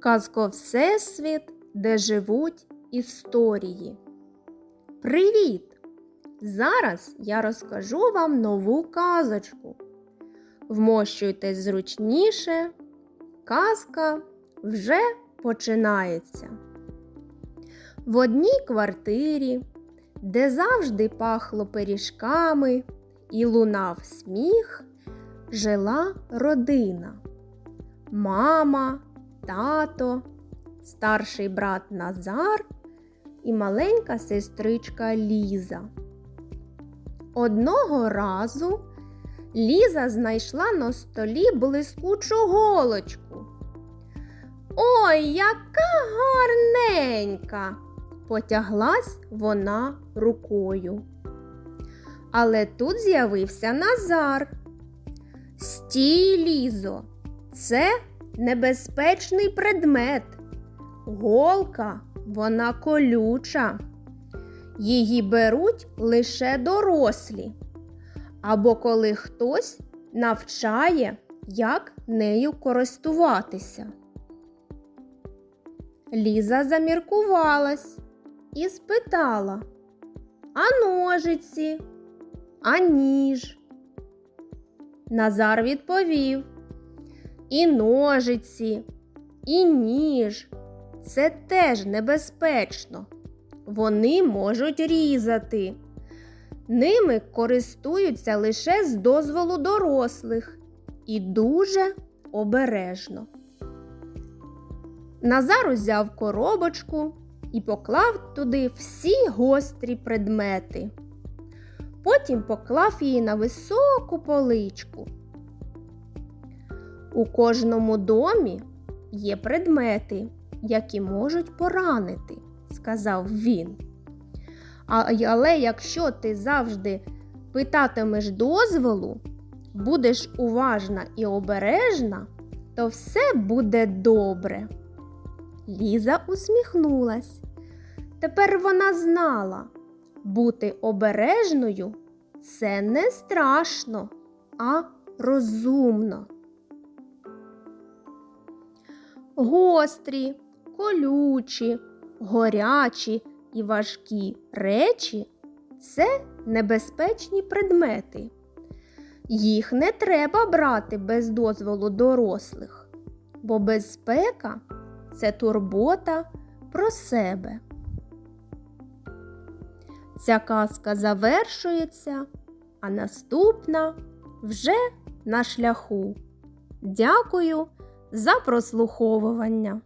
Казко Всесвіт, де живуть історії. Привіт! Зараз я розкажу вам нову казочку. Вмощуйтесь зручніше. Казка вже починається. В одній квартирі, де завжди пахло пиріжками і лунав сміх, жила родина. Мама, тато, старший брат Назар і маленька сестричка Ліза. Одного разу Ліза знайшла на столі блискучу голочку. Ой, яка гарненька! потяглась вона рукою. Але тут з'явився Назар. Стій, Лізо, це небезпечний предмет. Голка, вона колюча. Її беруть лише дорослі. Або коли хтось навчає, як нею користуватися. Ліза заміркувалась і спитала, а ножиці, а ніж? Назар відповів, і ножиці, і ніж. Це теж небезпечно. Вони можуть різати. Ними користуються лише з дозволу дорослих і дуже обережно. Назар узяв коробочку і поклав туди всі гострі предмети. Потім поклав її на високу поличку. У кожному домі є предмети, які можуть поранити, сказав він. Але якщо ти завжди питатимеш дозволу, будеш уважна і обережна, то все буде добре. Ліза усміхнулась. Тепер вона знала, бути обережною це не страшно, а розумно. Гострі, колючі, горячі і важкі речі це небезпечні предмети. Їх не треба брати без дозволу дорослих, бо безпека це турбота про себе. Ця казка завершується, а наступна вже на шляху. Дякую за прослуховування.